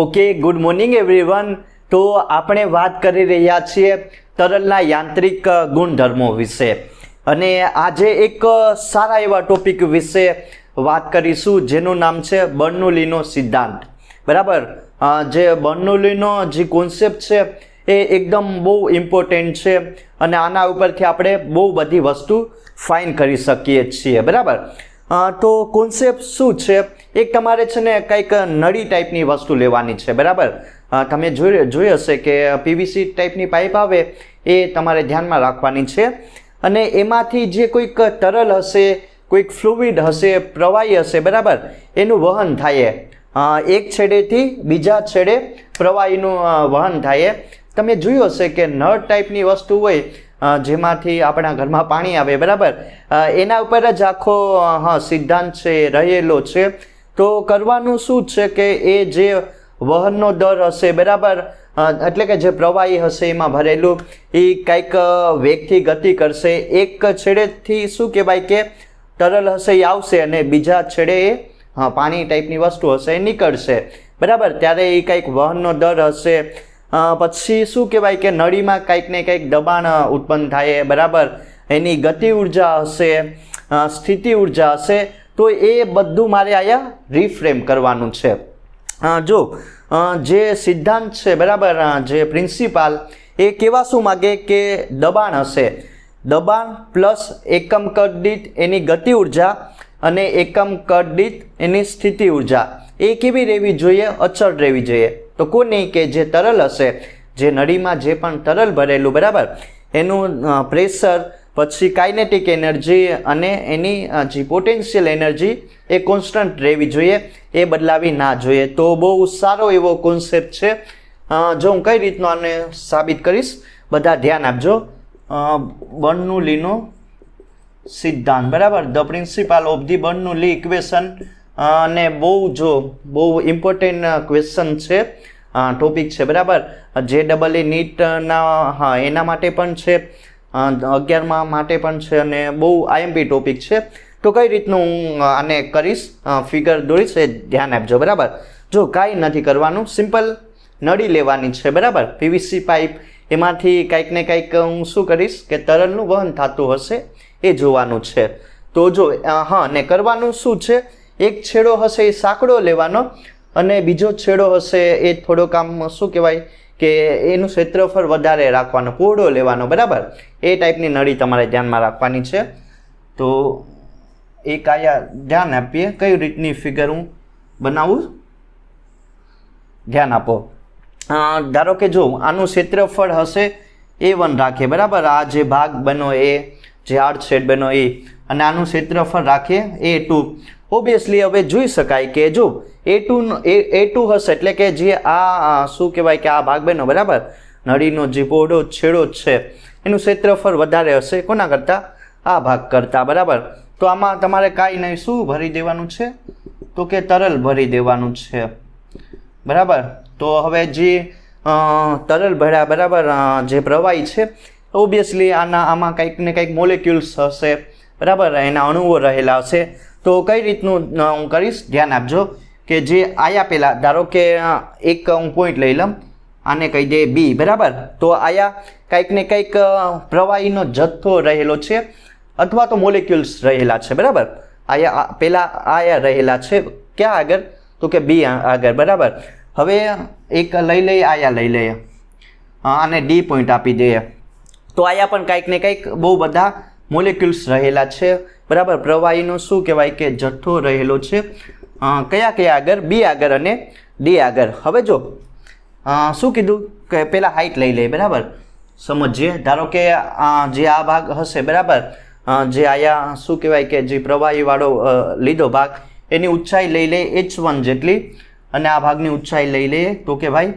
Okay good morning everyone તો આપણે વાત કરી રહ્યા છીએ તરલના યાંત્રિક ગુણધર્મો વિશે. અને આજે એક સારા એવા ટોપિક વિશે વાત કરીશું, જેનું નામ છે બર્નુલીનો સિદ્ધાંત. બરાબર? જે બર્નુલીનો જે કોન્સેપ્ટ છે, એ એકદમ બહુ ઇમ્પોર્ટન્ટ છે અને આના ઉપરથી આપણે બહુ બધી વસ્તુ ફાઇન કરી શકીએ છીએ. બરાબર? તો કોન્સેપ્ટ શું છે? એક તમારે છે ને કંઈક નળી ટાઈપની વસ્તુ લેવાની છે, બરાબર? તમે જોઈ જોઈ હશે કે પીવીસી ટાઈપની પાઇપ આવે એ તમારે ધ્યાનમાં રાખવાની છે. અને એમાંથી જે કોઈક તરલ હશે, કોઈક ફ્લુઇડ હશે, પ્રવાહી હશે, બરાબર? એનું વહન થાય એક છેડેથી બીજા છેડે પ્રવાહીનું વહન થાય તમે જોયું હશે કે નળ ટાઈપની વસ્તુ હોય જેમાંથી આપણા ઘરમાં પાણી આવે, બરાબર? એના ઉપર જ આખો હા, સિદ્ધાંત છે, રહેલો છે. તો કરવાનું શું છે કે એ જે વહનનો દર હશે, બરાબર? એટલે કે જે પ્રવાહી હશે, એમાં ભરેલું, એ કંઈક વેગથી ગતિ કરશે. એક છેડેથી શું કહેવાય કે તરલ હશે એ આવશે અને બીજા છેડે એ પાણી ટાઈપની વસ્તુ હશે એ નીકળશે. બરાબર? ત્યારે એ કંઈક વહનનો દર હશે. પછી શું કહેવાય કે નળીમાં કંઈક ને કંઈક દબાણ ઉત્પન્ન થાય બરાબર. એની ગતિ ઊર્જા હશે સ્થિતિ ઊર્જા હશે. તો એ બધું મારે અહીંયા રિફ્રેમ કરવાનું છે. જો જે સિદ્ધાંત છે બરાબર જે પ્રિન્સિપાલ એ કેવા શું માગે કે દબાણ હશે? દબાણ પ્લસ એકમ કદ એની ગતિ ઊર્જા અને એકમ કદ એની સ્થિતિ ઊર્જા. એ કેવી રહેવી જોઈએ? અચળ રહેવી જોઈએ. તો કોની કે જે તરલ હશે, જે નળીમાં જે પણ તરલ ભરેલું, બરાબર? એનું પ્રેશર, પછી કાઇનેટિક એનર્જી અને એની જે પોટેન્શિયલ એનર્જી એ કોન્સ્ટન્ટ રહેવી જોઈએ, એ બદલાવી ના જોઈએ. તો બહુ સારો એવો કોન્સેપ્ટ છે. જો હું કઈ રીતનો આને સાબિત કરીશ, બધા ધ્યાન આપજો. બર્નુલીનો સિદ્ધાંત, બરાબર? The principle of the Bernoulli equation અને બહુ જો, બહુ ઇમ્પોર્ટન્ટ ક્વેશ્ચન છે ટોપિક છે, બરાબર? જે ડબલ એ નીટના હા, એના માટે પણ છે અગિયારમાં માટે પણ છે, અને બહુ આઈએમપી ટોપિક છે. તો કઈ રીતનું હું આને કરીશ? ફિગર દોરીશ, એ ધ્યાન આપજો, બરાબર? જો કાંઈ નથી કરવાનું સિમ્પલ નળી લેવાની છે, બરાબર? પીવીસી પાઇપ, એમાંથી કંઈક ને કંઈક હું શું કરીશ કે તરલનું વહન થતું હશે, એ જોવાનું છે. તો જો હા, ને કરવાનું શું છે? એક છેડો હશે એ સાંકડો લેવાનો અને બીજો છેડો હશે એ થોડોક આમ શું કહેવાય કે એનું ક્ષેત્રફળ વધારે રાખવાનો પોળો લેવાનો, બરાબર? એ ટાઈપની નળી તમારે ધ્યાનમાં રાખવાની છે. તો એક આયા ધ્યાન આપીએ. કઈ રીતની ફિગર હું બનાવું? ધ્યાન આપો. ધારો કે જો આનું ક્ષેત્રફળ હશે એ વન રાખીએ, બરાબર? આ જે ભાગ બનો એ, જે આડછેદ બનો એ, અને આનું ક્ષેત્રફળ રાખીએ એ ટુ. ઓબ્વિયસલી હવે જોઈ શકાય કે જો એ ટુ એ ટુ હશે એટલે કે જે આ શું કહેવાય કે આ ભાગ બેનો બરાબર? નળીનો જે બોડો છેડો છે, એનું ક્ષેત્રફળ વધારે હશે કોના કરતાં? આ ભાગ કરતાં, બરાબર? તો આમાં તમારે કાંઈ નહીં, શું ભરી દેવાનું છે? તો કે તરલ ભરી દેવાનું છે, બરાબર? તો હવે જે તરલ ભર્યા, બરાબર જે પ્રવાહી છે ઓબ્વિયસલી આના આમાં કંઈક ને કંઈક મોલેક્યુલ્સ હશે, બરાબર? એના અણુઓ રહેલા હશે. તો કઈ રીતનું હું કરીશ? ધ્યાન આપજો કે જે આયા પહેલાં ધારો કે એક હું પોઈન્ટ લઈ લઉં, આને કહી દે બી બરાબર? તો આયા કંઈક ને કંઈક પ્રવાહીનો જથ્થો રહેલો છે અથવા તો મોલેક્યુલ્સ રહેલા છે, બરાબર? આયા પહેલા આયા રહેલા છે, ક્યાં આગળ? તો કે બી આગળ, બરાબર? હવે એક લઈ લઈએ, આયા લઈ લઈએ. આને ડી પોઈન્ટ આપી દઈએ. તો આયા પણ કંઈક ને કંઈક બહુ બધા મોલેક્યુલ્સ રહેલા છે. બરાબર? પ્રવાહીનો શું કહેવાય કે જથ્થો રહેલો છે? કયા કયા આગળ? બી આગળ અને ડી આગળ. હવે જો શું કીધું? કે પહેલાં હાઇટ લઈ લઈએ, બરાબર? સમજીએ? ધારો કે જે આ ભાગ હશે, બરાબર? જે આયા શું કહેવાય કે જે પ્રવાહીવાળો લીધો ભાગ, એની ઊંચાઈ લઈ લઈએ એચ વન જેટલી અને આ ભાગની ઊંચાઈ લઈ લઈએ તો કે ભાઈ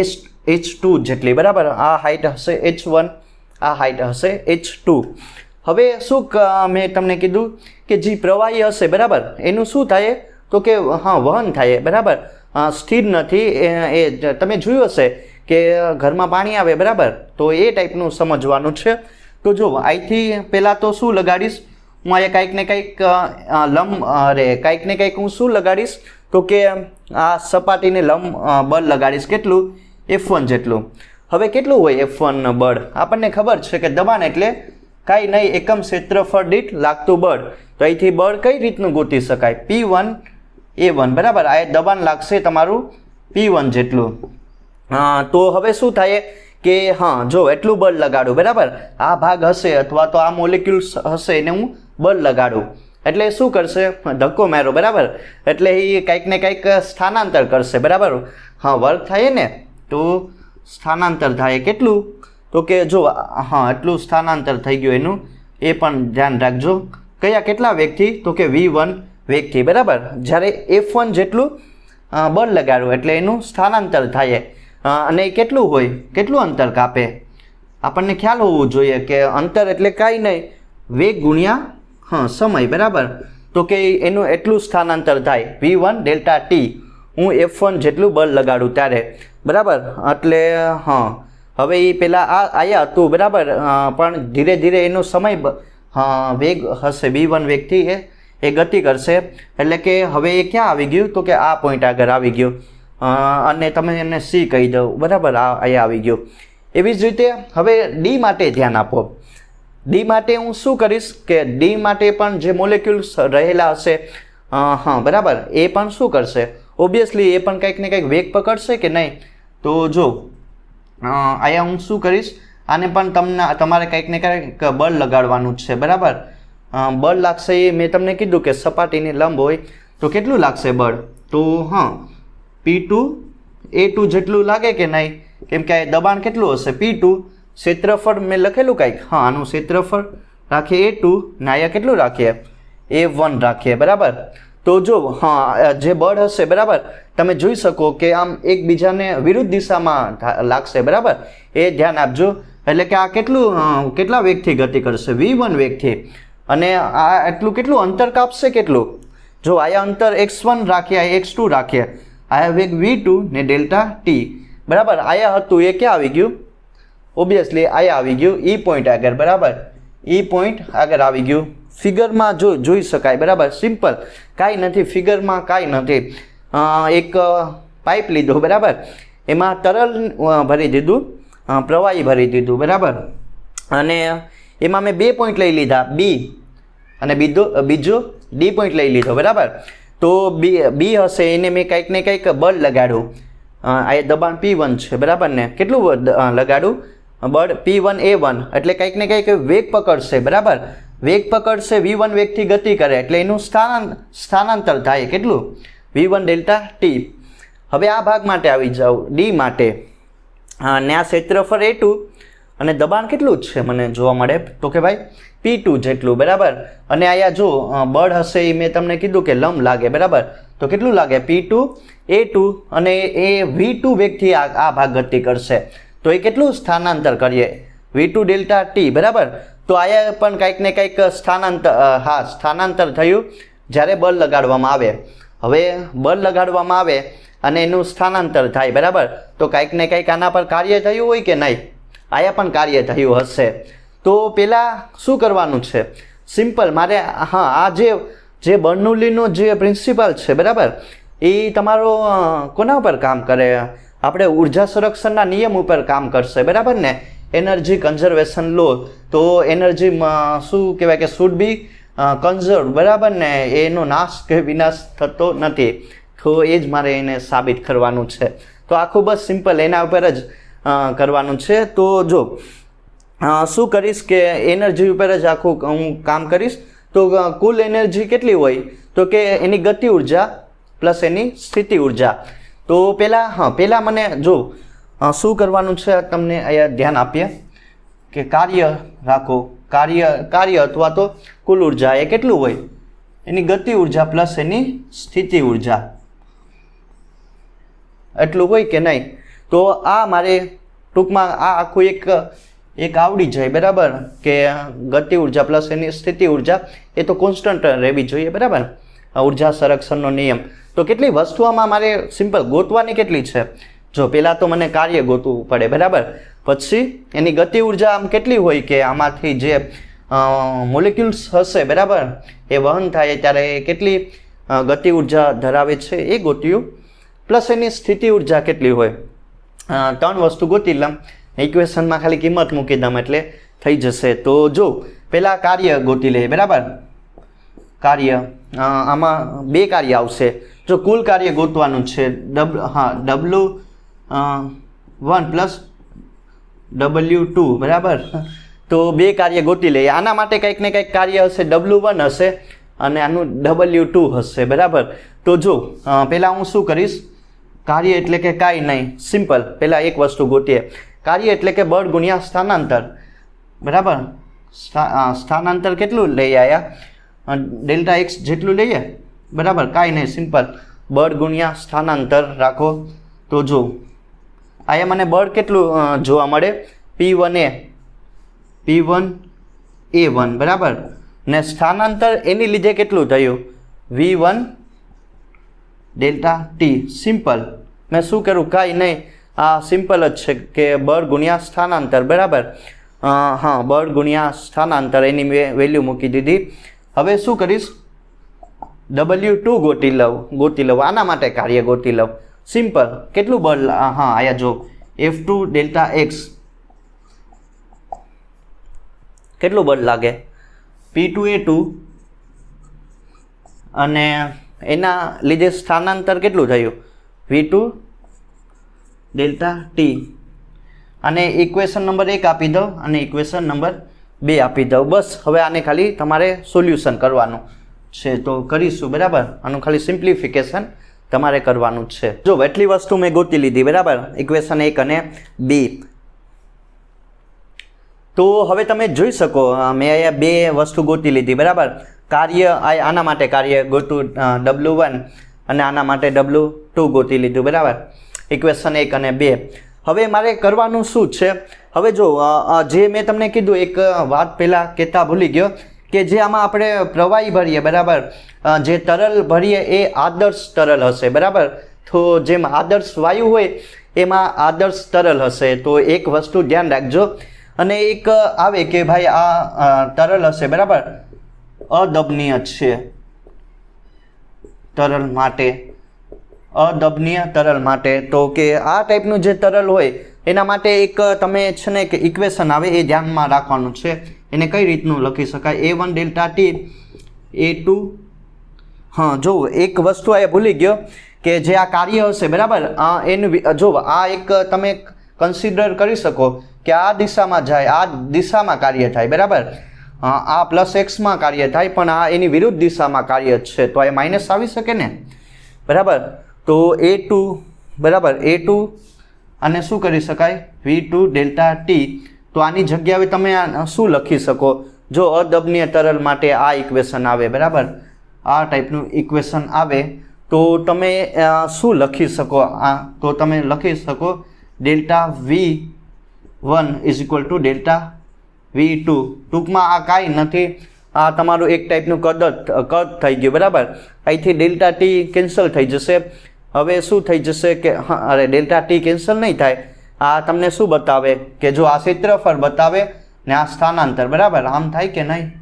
એચ એચ ટુ જેટલી. બરાબર? આ હાઇટ હશે એચ વન આ હાઈટ હશે એચ ટુ હવે શું મેં તમને કીધું કે જે પ્રવાહી હશે, બરાબર? એનું શું થાય? તો કે, હા, વહન થાય, બરાબર? સ્થિર નથી, એ તમે જોયું હશે કે ઘરમાં પાણી આવે, બરાબર? તો એ ટાઈપનું સમજવાનું છે. તો જો અહીંથી પહેલાં તો શું લગાડીશ? હું અહીંયા કંઈક ને કંઈક લંબ, અરે, કંઈક ને કંઈક હું શું લગાડીશ? તો કે આ સપાટીને લંબ બળ લગાડીશ કેટલું? એફ વન જેટલું. હવે કેટલું હોય એફ વન બળ? આપણને ખબર છે કે દબાણ એટલે કાંઈ નહીં, એકમ ક્ષેત્રફળ દીઠ લાગતું બળ. તો અહીંથી બળ કઈ રીતનું ગોતી શકાય? પી વન એ વન બરાબર? આ દબાણ લાગશે તમારું પી વન જેટલું. હા તો હવે શું થાય કે, હા, જો, એટલું બળ લગાડું, બરાબર? આ ભાગ હશે અથવા તો આ મોલિક્યુલ્સ હશે એને હું બળ લગાડું. એટલે શું કરશે? ધક્કો મારો, બરાબર? એટલે એ કંઈક ને કંઈક સ્થાનાંતર કરશે, બરાબર? હા વર્ક થાય ને, તો સ્થાનાંતર થાય કેટલું? તો કે જો, હા, એટલું સ્થાનાંતર થઈ ગયું એનું, એ પણ ધ્યાન રાખજો. કયા કેટલા વેગથી? તો કે વી વન વેગથી, બરાબર? જ્યારે એફ વન જેટલું બળ લગાડવું એટલે એનું સ્થાનાંતર થાય. અને એ કેટલું હોય? કેટલું અંતર કાપે? આપણને ખ્યાલ હોવું જોઈએ કે અંતર એટલે કાંઈ નહીં, વેગ ગુણ્યા, હા, સમય, બરાબર? તો કે એનું એટલું સ્થાનાંતર થાય. V one delta T. હું એફ વન જેટલું બળ લગાડું ત્યારે. બરાબર? એટલે, હા. હવે એ પહેલાં આ આવ્યા હતું, બરાબર? પણ ધીરે ધીરે એનો સમય વેગ હશે. બી વન વેગથી એ એ ગતિ કરશે. એટલે કે હવે એ ક્યાં આવી ગયું? તો કે આ પોઈન્ટ આગળ આવી ગયું. અને તમે એને સી કહી દો. બરાબર? આ, અહીંયા આવી ગયું. એવી જ રીતે હવે ડી માટે ધ્યાન આપો. ડી માટે હું શું કરીશ કે ડી માટે પણ જે મોલેક્યુલ્સ રહેલા હશે હા, બરાબર? એ પણ શું કરશે? ઓબ્વિયસલી એ પણ કંઈક ને કંઈક વેગ પકડશે કે નહીં? તો જો અહીંયા હું શું કરીશ? આને પણ તમને, તમારે કંઈક ને કંઈક બળ લગાડવાનું જ છે, બરાબર? બળ લાગશે એ મેં તમને કીધું કે સપાટીની લંબ હોય, તો કેટલું લાગશે બળ? તો હા પી ટુ એ ટુ જેટલું લાગે કે નહીં? કેમ કે આ દબાણ કેટલું હશે? પી ટુ ક્ષેત્રફળ મેં લખેલું કાંઈક? હા, આનું ક્ષેત્રફળ રાખીએ એ ટુ ને અહીંયા કેટલું રાખીએ? એ વન રાખીએ, બરાબર? તો જો, હા જે બળ હશે, બરાબર? તમે જોઈ શકો કે આમ એકબીજાને વિરુદ્ધ દિશામાં લાગશે, બરાબર? એ ધ્યાન આપજો. એટલે કે આ કેટલું કેટલા વેગથી ગતિ કરશે? વી વન વેગથી. અને આ એટલું કેટલું? અંતર કાપશે કેટલું? જો આયા અંતર એક્સ વન રાખીએ આ એક્સ ટુ રાખીએ, આયા વેગ વી ટુ ને ડેલ્ટા ટી. બરાબર? આયા હતું, એ ક્યાં આવી ગયું? ઓબ્વિયસલી આયા આવી ગયું. ઈ પોઈન્ટ આગળ, બરાબર? ઈ પોઈન્ટ આગળ આવી ગયું. ફિગરમાં જો જોઈ શકાય, બરાબર? સિમ્પલ. કાંઈ નથી, ફિગરમાં કાંઈ નથી. એક પાઇપ લીધો, બરાબર? એમાં તરલ ભરી દીધું પ્રવાહી ભરી દીધું, બરાબર? અને એમાં મેં બે પોઈન્ટ લઈ લીધા બી અને બીજો બીજો ડી પોઈન્ટ લઈ લીધો, બરાબર? તો બી બી હશે, એને મેં કંઈક ને કંઈક બળ લગાડું આ એ દબાણ પી વન છે, બરાબર ને? કેટલું લગાડું બળ પી વન એ વન એટલે કંઈક ને કંઈક વેગ પકડશે, બરાબર? વેગ પકડશે, વી વન વેગથી ગતિ કરે એટલે એનું સ્થાનાં, સ્થાનાંતર થાય. કેટલું? V one delta T. હવે આ ભાગ માટે આવી જાઓ. ડી માટે. ને આ ક્ષેત્રફળ એ ટુ. અને દબાણ કેટલું જ છે મને જોવા મળે. તો કે ભાઈ, પી ટુ જેટલું, બરાબર? અને અહીંયા જો બળ હશે એ મેં તમને કીધું કે લંબ લાગે, બરાબર? તો કેટલું લાગે? પી ટુ, એ ટુ અને એ વી ટુ વેગથી આ આ ભાગ ગતિ કરશે. તો એ કેટલું સ્થાનાંતર કરીએ? વી ટુ ડેલ્ટા ટી, બરાબર? તો આયા પણ કંઈક ને કંઈક સ્થાનાંતર હા, સ્થાનાંતર થયું. જ્યારે બળ લગાડવામાં આવે. હવે બળ લગાડવામાં આવે અને એનું સ્થાનાંતર થાય, બરાબર? તો કંઈક ને કંઈક આના પર કાર્ય થયું હોય કે નહીં? આયા પણ કાર્ય થયું હશે. તો પહેલાં શું કરવાનું છે? સિમ્પલ, મારે, હા, આ જે જે બર્નુલીનો જે પ્રિન્સિપાલ છે, બરાબર? એ તમારો કોના ઉપર કામ કરે? આપણે ઊર્જા સંરક્ષણના નિયમ ઉપર કામ કરશે, બરાબર ને? એનર્જી કન્ઝર્વેશન લો, તો એનર્જીમાં શું કહેવાય કે શુડ બી કન્ઝર્વ બરાબર ને? એનો નાશ કે વિનાશ થતો નથી. તો એ જ મારે એને સાબિત કરવાનું છે. તો આખું બસ સિમ્પલ એના ઉપર જ કરવાનું છે. તો જો શું કરીશ કે એનર્જી ઉપર જ આખું હું કામ કરીશ? તો કુલ એનર્જી કેટલી હોય? તો કે એની ગતિ ઊર્જા પ્લસ એની સ્થિતિ ઊર્જા. તો પહેલાં હા પહેલાં મને જો શું કરવાનું છે? તમને અહીંયા ધ્યાન આપીએ કે કાર્ય રાખો. કાર્ય કાર્ય અથવા તો કુલ ઊર્જા એ કેટલું હોય? એની ગતિ ઊર્જા પ્લસ એની સ્થિતિ ઊર્જા. એટલું હોય કે નહીં? તો આ મારે ટૂંકમાં આ આખું એક એક આવડી જાય, બરાબર? કે ગતિ ઊર્જા પ્લસ એની સ્થિતિ ઊર્જા એ તો કોન્સ્ટન્ટ રહેવી જોઈએ, બરાબર? ઊર્જા સંરક્ષણનો નિયમ. તો કેટલી વસ્તુઓમાં મારે સિમ્પલ ગોતવાની કેટલી છે? જો પહેલાં તો મને કાર્ય ગોતવું પડે, બરાબર? પછી એની ગતિ ઊર્જા આમ કેટલી હોય કે આમાંથી જે મોલિક્યુલ્સ હશે, બરાબર? એ વહન થાય ત્યારે કેટલી ગતિ ઊર્જા ધરાવે છે એ ગોત્યું. પ્લસ એની સ્થિતિ ઊર્જા કેટલી હોય? ત્રણ વસ્તુ ગોતી લમ ઇક્વેશનમાં ખાલી કિંમત મૂકી દમ એટલે થઈ જશે. તો જો પહેલાં કાર્ય ગોતી લઈએ બરાબર? કાર્ય આમાં બે કાર્ય આવશે. જો કુલ કાર્ય ગોતવાનું છે, ડબ, હા W one plus W two બરાબર? તો બે કાર્ય ગોતી લઈએ. આના માટે કંઈક ને કંઈક કાર્ય હશે ડબલ્યુ વન હશે અને આનું ડબલ્યુ ટુ હશે, બરાબર? તો જો પહેલાં હું શું કરીશ? કાર્ય એટલે કે કાંઈ નહીં સિમ્પલ પહેલાં એક વસ્તુ ગોતીએ. કાર્ય એટલે કે બળ ગુણ્યા સ્થાનાંતર, બરાબર? સ્થા- સ્થાનાંતર કેટલું લઈ આવ્યા ડેલ્ટા એક્સ જેટલું લઈએ, બરાબર? કાંઈ નહીં સિમ્પલ બળ ગુણ્યા સ્થાનાંતર રાખો. તો જો અહીંયા મને બળ કેટલું જોવા મળે? P one A P one A one બરાબર? ને સ્થાનાંતર એની લીધે કેટલું થયું? V one delta T simple. મેં શું કર્યું? કાંઈ નહીં. આ સિમ્પલ જ છે કે બળ ગુણ્યા સ્થાનાંતર, બરાબર? હા, બળ ગુણ્યા સ્થાનાંતર, એની વેલ્યુ મૂકી દીધી. હવે શું કરીશ? ડબલ્યુ ટુ ગોતી લઉં ગોતી લઉં. આના માટે કાર્ય ગોતી લઉં. સિમ્પલ કેટલું બળ હા, આયા જો. એફ ટુ ડેલ્ટા એક્સ કેટલું બળ લાગે? પી ટુ એ ટુ અને એના લીધે સ્થાનાંતર કેટલું થયું? વી ટુ ડેલ્ટા ટી અને ઇક્વેશન નંબર એક આપી દઉં અને ઇક્વેશન નંબર બે આપી દઉં. બસ, હવે આને ખાલી તમારે સોલ્યુશન કરવાનું છે. તો કરીશું, બરાબર? આનું ખાલી સિમ્પ્લિફિકેશન તમારે કરવાનું છે. જો, એટલી વસ્તુ મેં ગોતી લીધી, બરાબર? ઇક્વેશન એક અને બી તો હવે તમે જોઈ શકો મેં અહીંયા બે વસ્તુ ગોતી લીધી, બરાબર? કાર્ય આના માટે કાર્ય ગોતું ડબલ્યુ વન અને આના માટે ડબલ્યુ ટુ ગોતી લીધું, બરાબર? ઇક્વેશન એક અને બે. હવે મારે કરવાનું શું છે? હવે જો જે મેં તમને કીધું, એક વાત પહેલાં કહેતા ભૂલી ગયો કે જે આમાં આપણે પ્રવાહી ભરીએ, બરાબર? જે તરલ ભરીએ એ આદર્શ તરલ હશે, બરાબર? તો જેમ આદર્શ વાયુ હોય, એમાં આદર્શ તરલ હશે. તો એક વસ્તુ ધ્યાન રાખજો. અને એક આવે કે ભાઈ આ તરલ હશે, બરાબર? અદબનીય છે. તરલ માટે. અદબનીય તરલ માટે. તો કે આ ટાઈપનું જે તરલ હોય, એના માટે એક તમે છે ને કે ઇક્વેશન આવે એ ધ્યાનમાં રાખવાનું છે. એને કઈ રીતનું લખી શકાય? A one delta T A two હા, જો, એક વસ્તુ આ ભૂલી ગયો કે જે આ કાર્ય હશે, બરાબર? આ એનું જો, આ એક તમે કન્સિડર કરી શકો કે આ દિશામાં જાય, આ દિશામાં કાર્ય થાય, બરાબર? આ પ્લસ એક્સમાં કાર્ય થાય, પણ આ એની વિરુદ્ધ દિશામાં કાર્ય છે, તો એ માઇનસ આવી શકે ને? બરાબર? તો એ ટુ બરાબર એ ટુ અને શું કરી શકાય? વી ટુ ડેલ્ટા ટી તો આની જગ્યાએ તમે શું લખી શકો? જો અદબનીય તરલ માટે આ ઇક્વેશન આવે, બરાબર? આ ટાઈપનું ઇક્વેશન આવે, તો તમે શું લખી શકો? આ, તો તમે લખી શકો delta V one is equal to delta V two ટૂંકમાં આ કાંઈ નથી. આ તમારું એક ટાઈપનું કદ કદ થઈ ગયું, બરાબર? અહીંથી ડેલ્ટા ટી કેન્સલ થઈ જશે. હવે શું થઈ જશે કે, હા, અરે ડેલ્ટા ટી કેન્સલ નહીં થાય. આ તમને શું બતાવે? કે જો આ ક્ષેત્રફળ બતાવે ને આ સ્થાનાંતર, બરાબર? આમ થાય કે નહીં?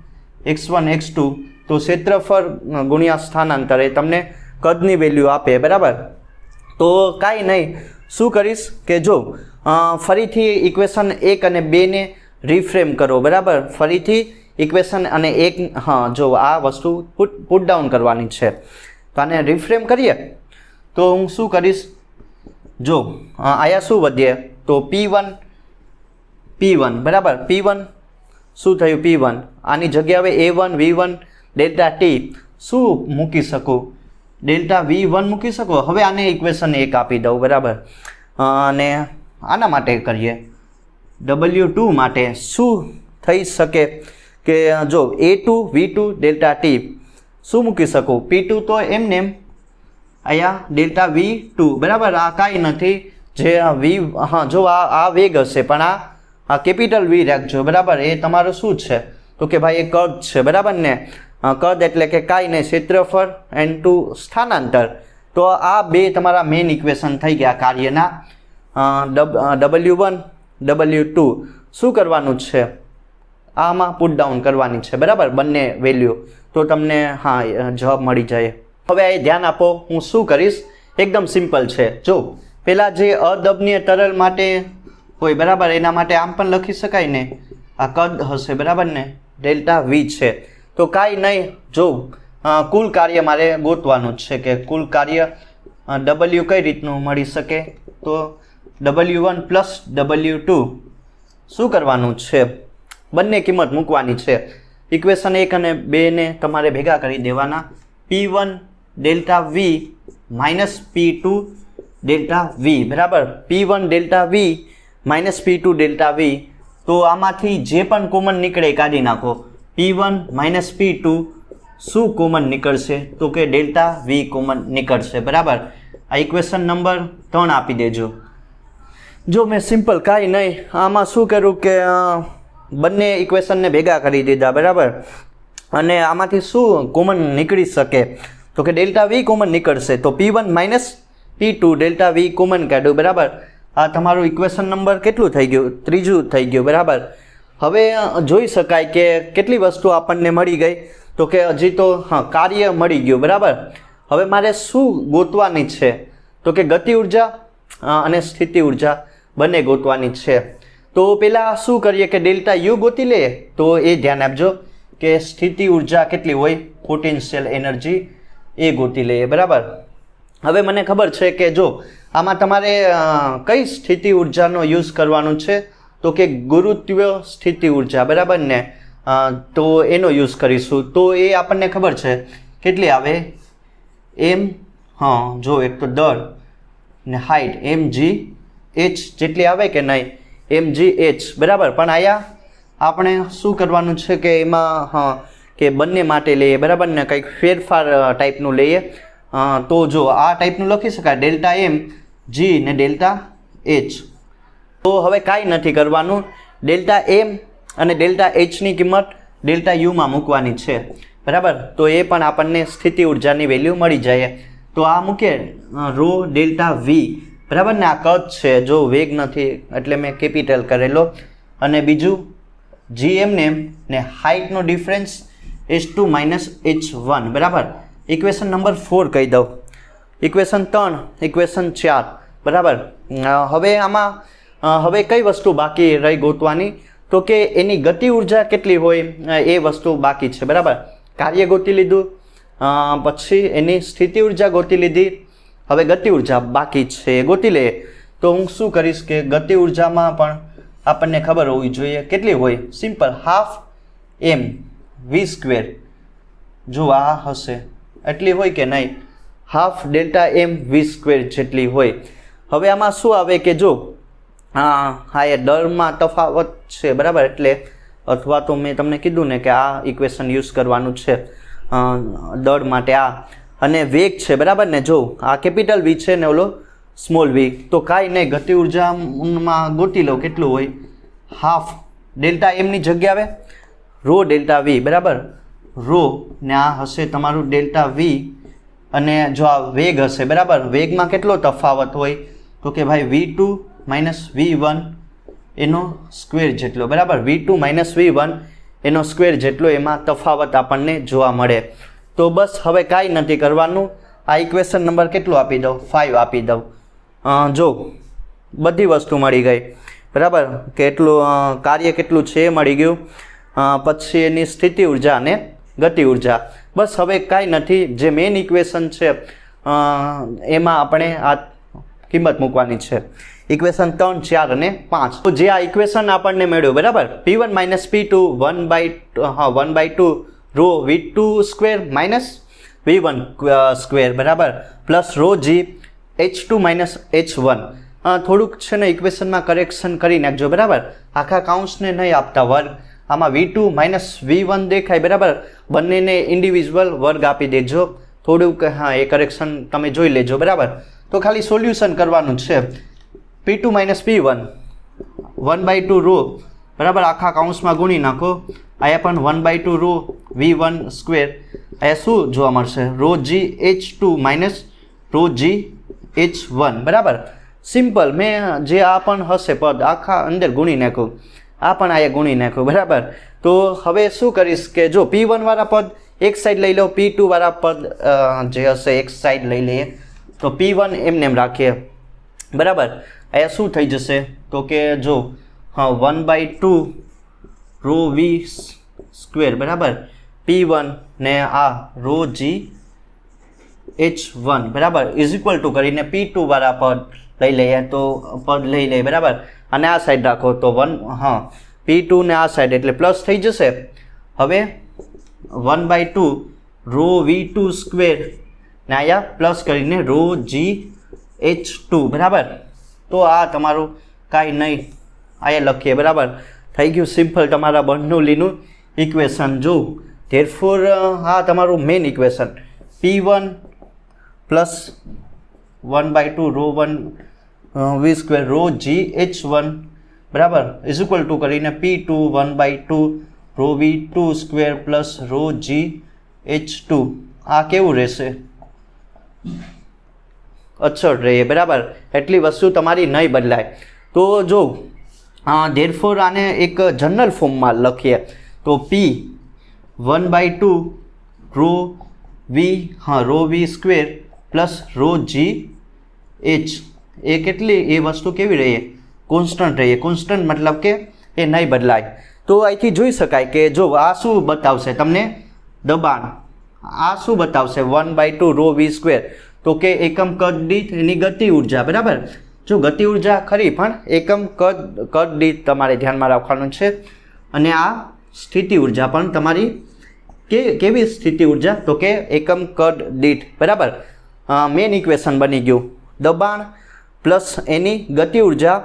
એક્સ વન એક્સ ટુ તો ક્ષેત્રફળ ગુણ્યા સ્થાનાંતર એ તમને કદની વેલ્યુ આપે, બરાબર? તો કાંઈ નહીં. શું કરીશ કે જો ફરીથી ઇક્વેશન એક અને બેને રિફ્રેમ કરો, બરાબર? ફરીથી ઇક્વેશન અને એક, હા, જો આ વસ્તુ પુટ પુટ ડાઉન કરવાની છે. તો આને રિફ્રેમ કરીએ. તો હું શું કરીશ? જો અહીંયા શું વધીએ? તો પી વન પી વન બરાબર? પી વન શું થયું પી વન આની જગ્યાએ A one V one delta T શું મૂકી શકું? ડેલ્ટા વી વન મૂકી શકો? હવે આને ઇક્વેશન એક આપી દઉં, બરાબર? અને આના માટે કરીએ. ડબલ્યુ ટુ માટે શું થઈ શકે? કે, જો A two V two delta T શું મૂકી શકું? પી ટુ તો એમને એમ અહીંયા ડેલ્ટા વી ટુ બરાબર? આ કાંઈ નથી. જે વી હા, જો આ આ વેગ હશે, પણ આ આ કેપિટલ વી રાખજો બરાબર? એ તમારું શું છે? તો કે ભાઈ એ કદ છે, બરાબર ને? કદ એટલે કે કાંઈ નહીં, ક્ષેત્રફળ એન્ડ ટુ સ્થાનાંતર. તો આ બે તમારા મેઇન ઇક્વેશન થઈ ગયા કાર્યના. ડબલ્યુ વન ડબલ્યુ ટુ શું કરવાનું છે? આમાં પુટ ડાઉન કરવાની છે, બરાબર? બંને વેલ્યુ તો તમને, હા જવાબ મળી જાય. હવે એ ધ્યાન આપો, હું શું કરીશ? એકદમ સિમ્પલ છે. જો પહેલાં જે અદબનીય તરલ માટે હોય, બરાબર, એના માટે આમ પણ લખી શકાય ને? આ કદ હશે, બરાબર ને? ડેલ્ટા વી છે. તો કાંઈ નહીં, જો કુલ કાર્ય મારે ગોતવાનું જ છે કે કુલ કાર્ય ડબલ્યુ કઈ રીતનું મળી શકે? તો W one plus W two શું કરવાનું છે? બંને કિંમત મૂકવાની છે. ઇક્વેશન એક અને બેને તમારે ભેગા કરી દેવાના. P one delta V minus P two delta V બરાબર? P one delta V minus P two delta V તો આમાંથી જે પણ કોમન નીકળે કાઢી નાખો. P one minus P two શું કોમન નીકળશે? તો કે ડેલ્ટા વી કોમન નીકળશે, બરાબર? આ ઇક્વેશન નંબર ત્રણ આપી દેજો. જો મેં સિમ્પલ કાંઈ નહીં, આમાં શું કર્યું કે બંને ઇક્વેશનને ભેગા કરી દીધા, બરાબર? અને આમાંથી શું કોમન નીકળી શકે? તો કે ડેલ્ટા વી કોમન નીકળશે, તો P one minus P two delta V common કાઢ્યું, બરાબર? આ તમારું ઇક્વેશન નંબર કેટલું થઈ ગયું? ત્રીજું થઈ ગયું, બરાબર? હવે જોઈ શકાય કે કેટલી વસ્તુ આપણને મળી ગઈ. તો કે હજી તો, હા, કાર્ય મળી ગયું, બરાબર? હવે મારે શું ગોતવાની છે? તો કે ગતિ ઊર્જા અને સ્થિતિ ઊર્જા બંને ગોતવાની છે. તો પહેલાં શું કરીએ કે ડેલ્ટા યુ ગોતી લઈએ? તો એ ધ્યાન આપજો કે સ્થિતિ ઊર્જા કેટલી હોય? પોટેન્શિયલ એનર્જી એ ગોતી લઈએ, બરાબર? હવે મને ખબર છે કે જો, આમાં તમારે કઈ સ્થિતિ ઉર્જાનો યુઝ કરવાનો છે? તો કે ગુરુત્વ સ્થિતિ ઊર્જા, બરાબર ને? તો એનો યુઝ કરીશું. તો એ આપણને ખબર છે, કેટલી આવે? એમ, હા, જો એક તો દળ ને હાઇટ એમ જી એચ જેટલી આવે કે નહીં? એમ જી એચ, બરાબર? પણ આયા આપણે શું કરવાનું છે કે એમાં, હા કે બંને માટે લઈએ, બરાબર ને? કંઈક ફેરફાર ટાઈપનું લઈએ. તો જો આ ટાઈપનું લખી શકાય, ડેલ્ટા એમ જી ને ડેલ્ટા એચ તો હવે કાંઈ નથી કરવાનું. ડેલ્ટા એમ અને ડેલ્ટા એચની કિંમત ડેલ્ટા યુમાં મૂકવાની છે. બરાબર? તો એ પણ આપણને સ્થિતિ ઉર્જાની વેલ્યુ મળી જાય. તો આ મૂકીએ રો ડેલ્ટા વી બરાબર ને? આ કદ છે, જો વેગ નથી, એટલે મેં કેપિટલ કરેલો. અને બીજું જી એમને એમ, ને હાઇટનો difference H two minus H one બરાબર? ઇક્વેશન નંબર ફોર કહી દઉં. ઇક્વેશન ત્રણ ઇક્વેશન ચાર, બરાબર? હવે આમાં હવે કઈ વસ્તુ બાકી રહી ગોતવાની? તો કે એની ગતિ ઊર્જા કેટલી હોય એ વસ્તુ બાકી છે, બરાબર? કાર્ય ગોતી લીધું પછી એની સ્થિતિ ઊર્જા ગોતી લીધી. હવે ગતિ ઊર્જા બાકી છે એ ગોતી લઈએ. તો હું શું કરીશ કે ગતિ ઉર્જામાં પણ આપણને ખબર હોવી જોઈએ કેટલી હોય? Simple half M V square જો આ હશે, એટલી હોય કે નહીં? Half delta M V square જેટલી હોય. હવે આમાં શું આવે કે જો હા હા એ દરમાં તફાવત છે, બરાબર? એટલે અથવા તો મેં તમને કીધું ને કે આ ઇક્વેશન યુઝ કરવાનું છે દળ માટે આ. અને વેગ છે, બરાબર ને? જો, આ કેપિટલ વી છે ને ઓલો સ્મોલ વી તો કાંઈ નહીં, ગતિ ઉર્જામાં ગોતી લો, કેટલું હોય? હાફ ડેલ્ટા એમની જગ્યા આવે? રો ડેલ્ટા વી, બરાબર? રો ને આ હશે તમારું ડેલ્ટા વી અને જો આ વેગ હશે, બરાબર? વેગમાં કેટલો તફાવત હોય? તો કે ભાઈ V two minus V one એનો સ્ક્વેર જેટલો, બરાબર? V two minus V one એનો સ્ક્વેર જેટલો એમાં તફાવત આપણને જોવા મળે. તો બસ હવે કાંઈ નથી કરવાનું. આ ઇક્વેશન નંબર કેટલો આપી દઉં? ફાઇવ આપી દઉં. જો, બધી વસ્તુ મળી ગઈ. બરાબર? કેટલું કાર્ય કેટલું છે? એ મળી ગયું. પછી એની સ્થિતિ ઊર્જા અને ગતિ ઊર્જા. બસ હવે કાંઈ નથી. જે મેઇન ઇક્વેશન છે એમાં આપણે આ કિંમત મૂકવાની છે. ઇક્વેશન ત્રણ, ચાર અને પાંચ. તો જે આ ઇક્વેશન આપણને મળ્યું, બરાબર? P one minus P two one by હા one by two rho V two square minus V one square બરાબર? Plus rho G H two minus H one થોડુંક છે ને ઇક્વેશનમાં કરેક્શન કરી નાખજો બરાબર? આખા કાઉન્ટ્સને નહીં આપતા વર્ગ. આમાં V two minus V one દેખાય, બરાબર? બંનેને ઇન્ડિવિજ્યુઅલ વર્ગ આપી દેજો. થોડુંક, હા, એ કરેક્શન તમે જોઈ લેજો, બરાબર? તો ખાલી સોલ્યુશન કરવાનું છે. P two minus P one one by two rho બરાબર? આખા કાઉન્સમાં ગુણી નાખો. અહીંયા પણ one by two rho V one square અહીંયા શું જોવા મળશે? Rho G H two minus rho G H one બરાબર? સિમ્પલ મેં જે આ પણ હશે પદ, આખા અંદર ગુણી નાખું. આ પણ અહીંયા ગુણી નાખ્યું, બરાબર? તો હવે શું કરીશ કે જો પી વનવાળા પદ એક સાઈડ લઈ લો પી ટુ વાળા પદ જે હશે એક સાઈડ લઈ લઈએ. તો પી વન એમને એમ રાખીએ. બરાબર? અહીંયા શું થઈ જશે? તો કે જો, હા one by two rho V square બરાબર? પી વન ને આ રો જી એચ વન બરાબર? ઇઝ ઇક્વલ ટુ કરીને પી ટુ વાળા પદ લઈ લઈએ તો પદ લઈ લઈએ, બરાબર? અને આ સાઈડ રાખો તો વન હા. પી ટુ ને આ સાઈડ એટલે પ્લસ થઈ જશે. હવે one by two rho V two square ને અહીંયા પ્લસ કરીને રો જી એચ ટુ બરાબર? તો આ તમારું કાંઈ નહીં. અહીંયા લખીએ, બરાબર? થઈ ગયું સિમ્પલ તમારા બર્નોલીનું ઇક્વેશન જો ધેરફોર આ તમારું main equation P one plus one by two rho one V square rho G H one બરાબર? ઇઝ ઇક્વલ ટુ કરીને P two one by two rho V two square plus rho G H two આ કેવું રહેશે? અચળ રહે, બરાબર? એટલી વસ્તુ તમારી નહીં બદલાય. તો જો ધેરફોર આને એક જનરલ ફોર્મમાં લખીએ. તો P one by two rho V હા rho V square plus rho G H. એ કેટલી, એ વસ્તુ કેવી રહીએ કોન્સ્ટન્ટ રહીએ કોન્સ્ટન્ટ મતલબ કે એ નહીં બદલાય. તો અહીંથી જોઈ શકાય કે જો આ શું બતાવશે તમને? દબાણ. આ શું બતાવશે? One by two rho V square. તો કે એકમ કદ દીઠ એની ગતિ ઊર્જા, બરાબર? જો ગતિ ઊર્જા ખરી, પણ એકમ કદ કદ દીઠ તમારે ધ્યાનમાં રાખવાનું છે. અને આ સ્થિતિ ઊર્જા પણ તમારી કે, કેવી સ્થિતિ ઊર્જા? તો કે એકમ કદ દીઠ બરાબર? મેન ઇક્વેશન બની ગયું. દબાણ પ્લસ એની ગતિ ઊર્જા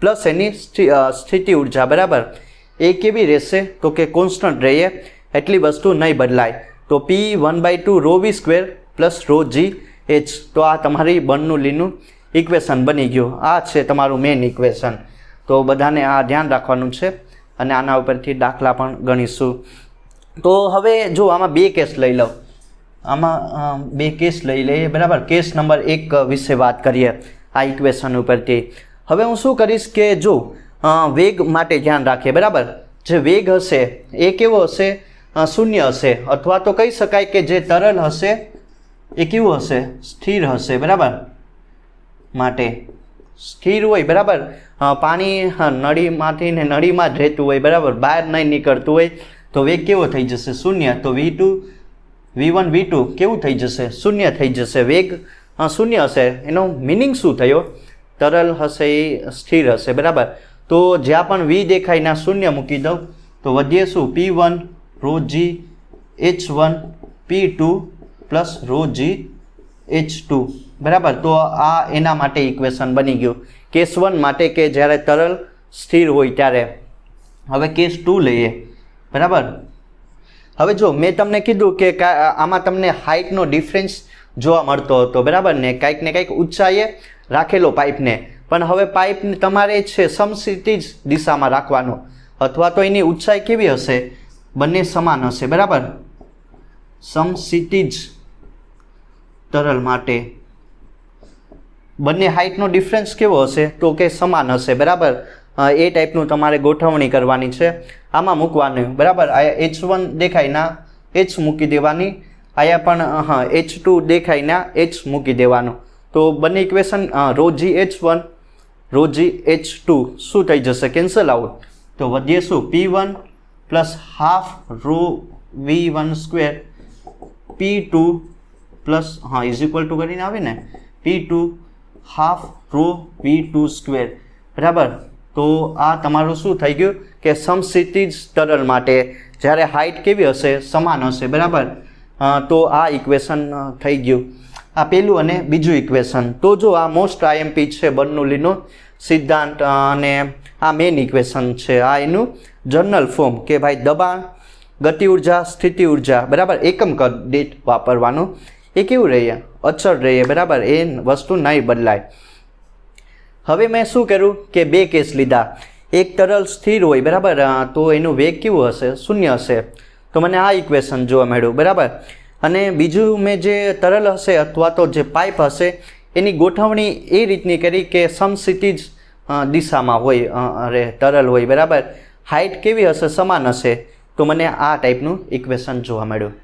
પ્લસ એની સ્થિ- સ્થિતિ ઊર્જા, બરાબર? એ કેવી રહેશે તો કે કોન્સ્ટન્ટ રહીએ, એટલી વસ્તુ નહીં બદલાય. તો P one by two rho V square plus rho G H તો આ તમારી બનનું લીનું ઇક્વેશન બની ગયું. આ છે તમારું મેઇન ઇક્વેશન તો બધાને આ ધ્યાન રાખવાનું છે અને આના ઉપરથી દાખલા પણ ગણીશું. તો હવે જો આમાં બે કેસ લઈ લો આમાં બે કેસ લઈ લઈએ. બરાબર? કેસ નંબર એક વિશે વાત કરીએ આ ઇક્વેશન ઉપરથી. હવે હું શું કરીશ કે જો વેગ માટે ધ્યાન રાખીએ, બરાબર? જે વેગ હશે, એ કેવો હશે? શૂન્ય હશે. અથવા તો કહી શકાય કે જે તરલ હશે, એ કેવું હશે? સ્થિર હશે, બરાબર? માટે સ્થિર હોય, બરાબર? પાણી નળીમાંથી ને નળીમાં જ રહેતું હોય, બરાબર? બહાર નહીં નીકળતું હોય, તો વેગ કેવો થઈ જશે? શૂન્ય. તો V two V one V two કેવું થઈ જશે? શૂન્ય થઈ જશે વેગ. શૂન્ય હશે. એનો મિનિંગ શું થયો? તરલ હશે એ સ્થિર હશે, બરાબર? તો જ્યાં પણ વી દેખાય ના શૂન્ય મૂકી દઉં, તો વધીએ શું? P one rho G H one P two plus rho G H two બરાબર? તો આ એના માટે ઇક્વેશન બની ગયું. કેસ વન માટે કે જ્યારે તરલ સ્થિર હોય ત્યારે. હવે કેસ ટુ લઈએ. બરાબર? હવે જો મેં તમને કીધું કે આમાં તમને હાઇટનો ડિફરન્સ જોવા મળતો હતો, બરાબર ને? કાંઈક ને કાંઈક ઊંચાઈએ રાખેલો પાઇપને. પણ હવે પાઇપ તમારે છે સમસીટી જ દિશામાં રાખવાનો. અથવા તો એની ઊંચાઈ કેવી હશે? બંને સમાન હશે, બરાબર? સમસીટી જ તરલ માટે. બંને હાઇટનો ડિફરન્સ કેવો હશે? તો કે સમાન હશે, બરાબર? એ ટાઈપનું તમારે ગોઠવણી કરવાની છે. આમાં મૂકવાનું. બરાબર? આ એચ વન દેખાય ના એચ મૂકી દેવાની. આયા પણ હા એચ ટુ દેખાય ના એચ મૂકી દેવાનું. તો બંને equation rho G H one rho G H two શું થઈ જશે? Cancel out. તો વધીએ શું? P one plus half rho V one square P two plus હા ઇઝ ઇક્વલ ટુ કરીને આવે ને P two half rho V two square બરાબર? તો આ તમારું શું થઈ ગયું કે સમસ્થિતિજ તરલ માટે જ્યારે હાઇટ કેવી હશે? સમાન હશે, બરાબર? તો આ ઇક્વેશન થઈ ગયું. આ પહેલું અને બીજું ઇક્વેશન તો જો આ મોસ્ટ આઈએમપી છે બર્નુલીનો સિદ્ધાંત અને આ મેઇન ઇક્વેશન છે, આ એનું જર્નલ ફોર્મ કે ભાઈ દબાણ, ગતિ ઊર્જા, સ્થિતિ ઊર્જા, બરાબર? એકમ કદ દીઠ વાપરવાનું. એ કેવું રહીએ અચળ રહીએ બરાબર? એ વસ્તુ નહીં બદલાય. હવે મેં શું કર્યું કે બે કેસ લીધા. એક તરલ સ્થિર હોય, બરાબર? તો એનું વેગ કેવું હશે? શૂન્ય હશે. તો મને આ ઇક્વેશન જોવા મળ્યું, બરાબર? અને બીજું મેં જે તરલ હશે અથવા તો જે પાઇપ હશે, એની ગોઠવણી એ રીતની કરી કે સમસિતિજ દિશામાં હોય અરે, તરલ હોય, બરાબર? હાઇટ કેવી હશે? સમાન હશે? તો મને આ ટાઈપનું ઇક્વેશન જોવા મળ્યું.